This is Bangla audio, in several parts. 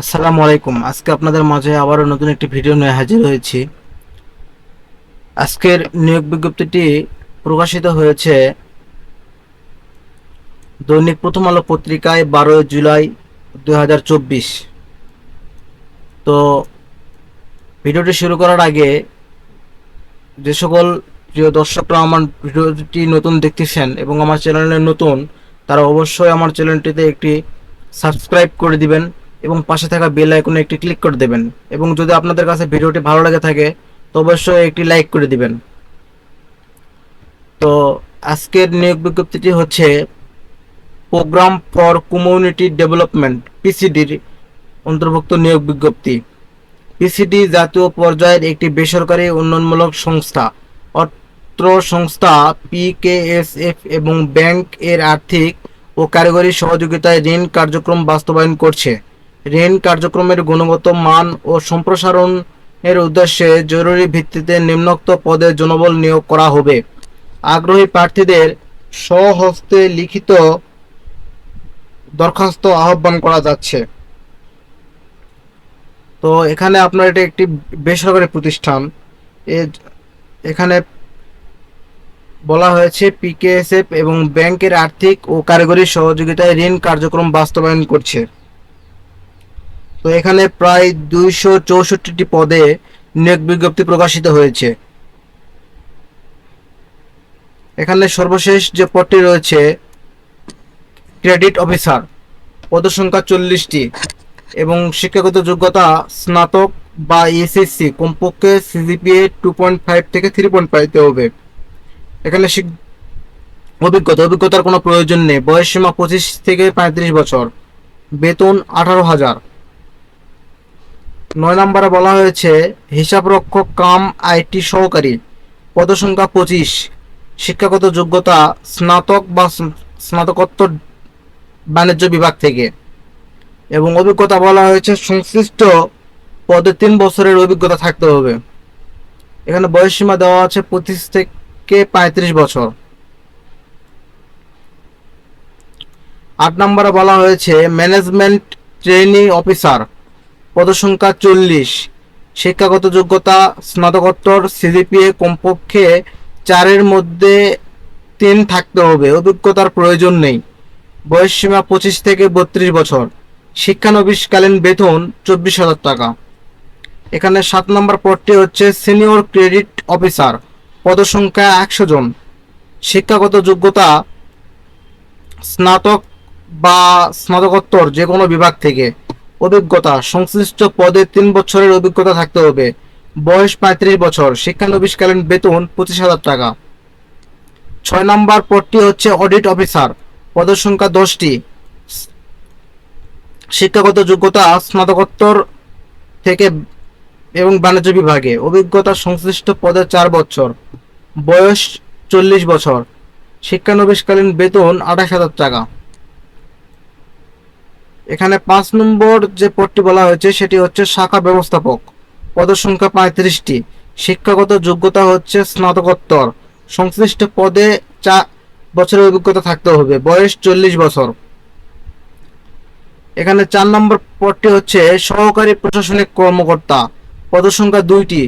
আসসালামু আলাইকুম। আজকে আপনাদের মাঝে আবারও নতুন একটি ভিডিও নিয়ে হাজির হয়েছি। আজকের নিয়োগ বিজ্ঞপ্তিটি প্রকাশিত হয়েছে দৈনিক প্রথম আলো পত্রিকায় বারোই জুলাই দু হাজার চব্বিশ। তো ভিডিওটি শুরু করার আগে যে সকল প্রিয় দর্শকরা আমার ভিডিওটি নতুন দেখতেছেন এবং আমার চ্যানেলে নতুন, তারা অবশ্যই আমার চ্যানেলটিতে একটি সাবস্ক্রাইব করে দিবেন। এবং পাশে থাকা বেল আইকনে একটি ক্লিক করে দেবেন। এবং যদি আপনাদের কাছে ভিডিওটি ভালো লাগে থাকে, তো অবশ্যই একটি লাইক করে দিবেন। তো আজকের নিয়োগ বিজ্ঞপ্তিটি হচ্ছে প্রোগ্রাম ফর কমিউনিটি ডেভেলপমেন্ট পিসিডির অন্তর্ভুক্ত নিয়োগ বিজ্ঞপ্তি। পিসিডি জাতীয় পর্যায়ের একটি বেসরকারি উন্নয়নমূলক সংস্থা। অত্র সংস্থা পিকেএসএফ এবং ব্যাংক এর আর্থিক ও কারিগরি সহযোগিতায় ঋণ কার্যক্রম বাস্তবায়ন করছে। ঋণ কার্যক্রমের গুণগত মান ও সম্প্রসারণের উদ্দেশ্যে জরুরি ভিত্তিতে নিম্নোক্ত পদে জনবল নিয়োগ করা হবে। আগ্রহী প্রার্থীদের স্বহস্তে লিখিত দরখাস্ত আহ্বান করা যাচ্ছে। তো এখানে আপনার এটা একটি বেসরকারি প্রতিষ্ঠান। এখানে বলা হয়েছে পিকেএসএফ এবং ব্যাংকের আর্থিক ও কারিগরি সহযোগিতায় ঋণ কার্যক্রম বাস্তবায়ন করছে। তো এখানে প্রায় দুইশো চৌষট্টিটি পদে নিয়োগ বিজ্ঞপ্তি প্রকাশিত হয়েছে। এখানে সর্বশেষ যে পদটি রয়েছে, ক্রেডিট অফিসার পদসংখ্যা চল্লিশটি এবং শিক্ষাগত যোগ্যতা স্নাতক বা এসএসসি, কমপক্ষে সিজিপিএ টু পয়েন্ট ফাইভ থেকে থ্রি পয়েন্ট পাইতে হবে। এখানে অভিজ্ঞতা, অভিজ্ঞতার কোনো প্রয়োজন নেই। বয়স সীমা পঁচিশ থেকে পঁয়ত্রিশ বছর। বেতন আঠারো হাজার। নয় নম্বরে বলা হয়েছে, হিসাবরক্ষক কাম আইটি সহকারী, পদসংখ্যা পঁচিশ, শিক্ষাগত যোগ্যতা স্নাতক বা স্ন- স্নাতকোত্তর বাণিজ্য বিভাগ থেকে। এবং অভিজ্ঞতা বলা হয়েছে, সংশ্লিষ্ট পদে তিন বছরের অভিজ্ঞতা থাকতে হবে। এখানে বয়সসীমা দেওয়া আছে পঁচিশ থেকে পঁয়ত্রিশ বছর। আট নম্বরে বলা হয়েছে, ম্যানেজমেন্ট ট্রেনিং অফিসার। পদসংখ্যা চল্লিশ। শিক্ষাগত যোগ্যতা স্নাতকোত্তর সিজিপিএ কমপক্ষে চারের মধ্যে তিন থাকতে হবে। অভিজ্ঞতার প্রয়োজন নেই। বয়স সীমা পঁচিশ থেকে বত্রিশ বছর। শিক্ষানবিশকালীন বেতন চব্বিশ হাজার টাকা। এখানে সাত নম্বর পদটি হচ্ছে সিনিয়র ক্রেডিট অফিসার। পদসংখ্যা একশো জন। শিক্ষাগত যোগ্যতা স্নাতক বা স্নাতকোত্তর যে কোনো বিভাগ থেকে। অভিজ্ঞতা, সংশ্লিষ্ট পদে তিন বছরের অভিজ্ঞতা থাকতে হবে। বয়স পঁয়ত্রিশ বছর, শিক্ষানবিশকালীন বেতন পঁচিশ হাজার টাকা। ছয় নম্বর পদটি হচ্ছে অডিট অফিসার পদের সংখ্যা দশটি। শিক্ষাগত যোগ্যতা, স্নাতকোত্তর থেকে এবং বাণিজ্য বিভাগে। অভিজ্ঞতা, সংশ্লিষ্ট পদে চার বছর। বয়স চল্লিশ বছর। শিক্ষানবিশকালীন বেতন আঠাশ হাজার টাকা। এখানে পাঁচ নম্বর যে পদটি বলা হয়েছে, সেটি হচ্ছে শাখা ব্যবস্থাপক। পদের সংখ্যা পঁয়ত্রিশটি। শিক্ষাগত যোগ্যতা হচ্ছে স্নাতকোত্তর। সংশ্লিষ্ট পদে চা বছরের অভিজ্ঞতা থাকতে হবে। বয়স চল্লিশ বছর। এখানে চার নম্বর পদটি হচ্ছে সহকারী প্রশাসনিক কর্মকর্তা। পদসংখ্যা দুইটি।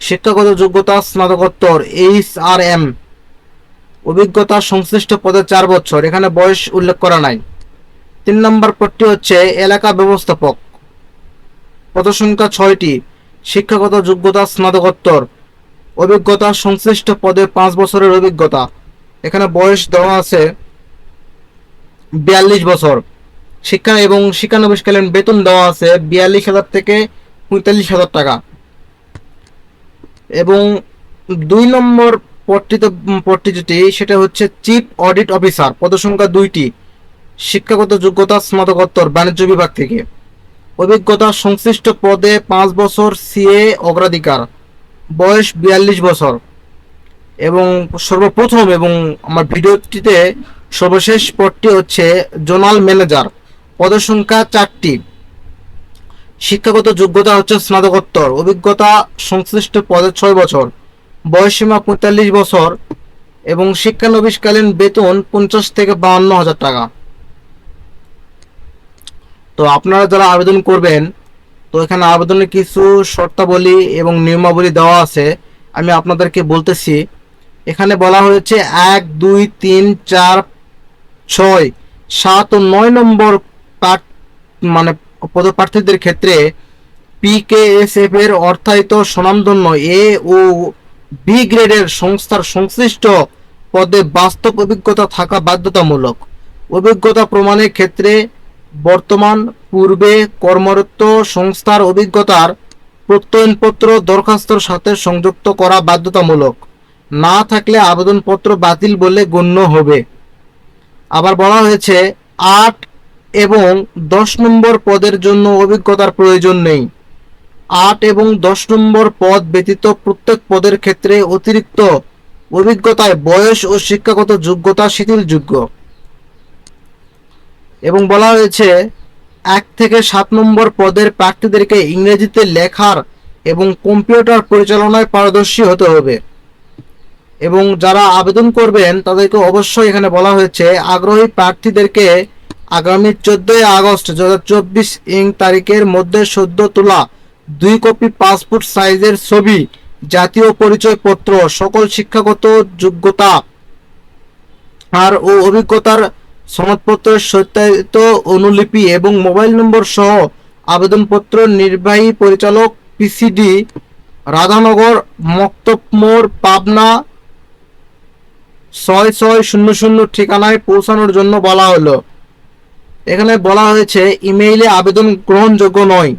শিক্ষাগত যোগ্যতা স্নাতকোত্তর, এইচ আর এম। অভিজ্ঞতা সংশ্লিষ্ট পদে চার বছর। এখানে বয়স উল্লেখ করা নাই। তিন নম্বর পদটি হচ্ছে এলাকা ব্যবস্থাপক। পদসংখ্যা ছয়টি, শিক্ষাগত যোগ্যতা, স্নাতকোত্তর, অভিজ্ঞতা, সংশ্লিষ্ট পদে পাঁচ বছরের অভিজ্ঞতা। এখানে বয়স দেওয়া আছে বিয়াল্লিশ বছর। শিক্ষা এবং শিক্ষানবিশকালীন বেতন দেওয়া আছে বিয়াল্লিশ হাজার থেকে পঁয়তাল্লিশ হাজার টাকা। এবং দুই নম্বর পদটিতে, পদটি যেটি, সেটা হচ্ছে চিফ অডিট অফিসার। পদসংখ্যা দুইটি শিক্ষাগত যোগ্যতা স্নাতকোত্তর বাণিজ্য বিভাগ থেকে। অভিজ্ঞতা সংশ্লিষ্ট পদে পাঁচ বছর সিএ অগ্রাধিকার, বয়স বিয়াল্লিশ বছর। এবং সর্বপ্রথম এবং আমার ভিডিওটিতে সর্বশেষ পদটি হচ্ছে জোনাল ম্যানেজার। পদের সংখ্যা চারটি। শিক্ষাগত যোগ্যতা হচ্ছে স্নাতকোত্তর। অভিজ্ঞতা সংশ্লিষ্ট পদে ছয় বছর। বয়সসীমা পঁয়তাল্লিশ বছর এবং শিক্ষানবিশকালীন বেতন পঞ্চাশ থেকে বাহান্ন হাজার টাকা। তো আপনারা যারা আবেদন করবেন, তো এখানে আবেদনের কিছু শর্তাবলী এবং নিয়মাবলী দেওয়া আছে, আমি আপনাদেরকে বলতেছি। এখানে বলা হয়েছে এক, দুই, তিন, চার, ছয়, সাত ও নয় নম্বর পাঠ মানে পদপ্রার্থীদের ক্ষেত্রে পিকেএসএফ এর অর্থায়িত স্বনামধন্য এ ও বি গ্রেডের সংস্থার সংশ্লিষ্ট পদে বাস্তব অভিজ্ঞতা থাকা বাধ্যতামূলক। অভিজ্ঞতা প্রমাণের ক্ষেত্রে বর্তমান পূর্বে কর্মরত সংস্থার অভিজ্ঞতার প্রত্যয়নপত্র দরখাস্তর সাথে সংযুক্ত করা বাধ্যতামূলক। না থাকলে আবেদনপত্র বাতিল বলে গণ্য হবে। আবার বলা হয়েছে, আট এবং দশ নম্বর পদের জন্য অভিজ্ঞতার প্রয়োজন নেই। আট এবং দশ নম্বর পদ ব্যতীত প্রত্যেক পদের ক্ষেত্রে অতিরিক্ত অভিজ্ঞতায় বয়স ও শিক্ষাগত যোগ্যতা শিথিলযোগ্য। এবং বলা হয়েছে, এক থেকে সাত নম্বর পদের প্রার্থীদেরকে ইংরেজিতে লেখার এবং কম্পিউটার পরিচালনায় পারদর্শী হতে হবে। এবং যারা আবেদন করবেন, তাদেরকে অবশ্যই এখানে বলা হয়েছে, আগ্রহী প্রার্থীদেরকে আগামী চোদ্দই আগস্ট দু হাজার চব্বিশ ইং তারিখের মধ্যে সদ্য তোলা দুই কপি পাসপোর্ট সাইজের ছবি, জাতীয় পরিচয়পত্র, সকল শিক্ষাগত যোগ্যতা আর ও অভিজ্ঞতার সনদপত্রের সত্যায়িত অনুলিপি এবং মোবাইল নম্বর সহ আবেদনপত্র নির্বাহী পরিচালক পিসিডি রাধানগর, মক্তব মোড়, পাবনা, ছয় ছয় শূন্য শূন্য ঠিকানায় পৌঁছানোর জন্য বলা হলো। এখানে বলা হয়েছে, ইমেইলে আবেদন গ্রহণযোগ্য নয়।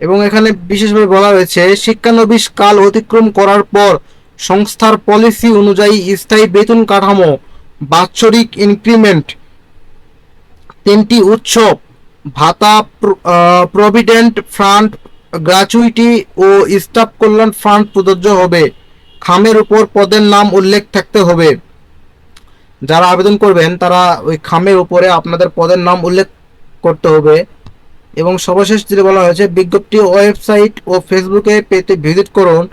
এবং এখানে বিশেষভাবে বলা হয়েছে, শিক্ষানবিশ কাল অতিক্রম করার পর সংস্থার পলিসি অনুযায়ী স্থায়ী বেতন কাঠামো বাৎসরিক ইনক্রিমেন্ট তিনটি উৎসব ভাতা প্রভিডেন্ট ফান্ড গ্র্যাচুইটি ও স্টাফ কল্যাণ ফান্ড প্রযোজ্য হবে। খামের উপর পদের নাম উল্লেখ থাকতে হবে। যারা আবেদন করবেন, তারা ওই খামের উপরে আপনাদের পদের নাম উল্লেখ করতে হবে। এবং সর্বশেষ যেটা বলা হয়েছে, বিজ্ঞপ্তি ওয়েবসাইট ও ফেসবুকে পেতে ভিজিট করুন।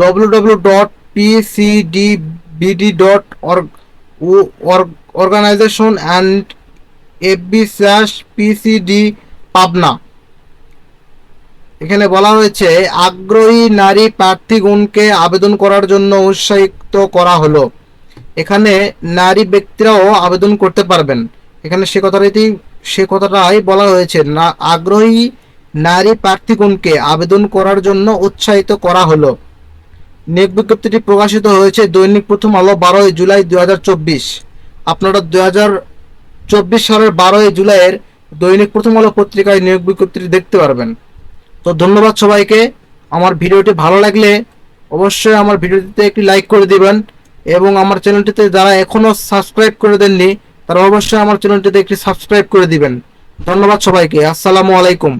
W W dot PCDBD dot organization and FB slash PCD Pabna. এখানে বলা হয়েছে, আগ্রহী নারী প্রার্থীগণকে আবেদন করার জন্য উৎসাহিত করা হলো। এখানে নারী ব্যক্তিরাও আবেদন করতে পারবেন। এখানে সে কথাটাই সে কথাটাই বলা হয়েছে, না আগ্রহী নারী প্রার্থীগণকে আবেদন করার জন্য উৎসাহিত করা হলো। নিয়োগ বিজ্ঞপ্তিটি প্রকাশিত হয়েছে দৈনিক প্রথম আলো বারোই জুলাই দু হাজার চব্বিশ। আপনারা দু চব্বিশ সালের বারোই জুলাইয়ের দৈনিক প্রথম আলো পত্রিকায় নিয়োগ বিজ্ঞপ্তিটি দেখতে পারবেন। তো ধন্যবাদ সবাইকে। আমার ভিডিওটি ভালো লাগলে অবশ্যই আমার ভিডিওটিতে একটি লাইক করে দিবেন এবং আমার চ্যানেলটিতে যারা এখনও সাবস্ক্রাইব করে দেননি, তারা অবশ্যই আমার চ্যানেলটিতে একটি সাবস্ক্রাইব করে দিবেন। ধন্যবাদ সবাইকে। আসসালামু আলাইকুম।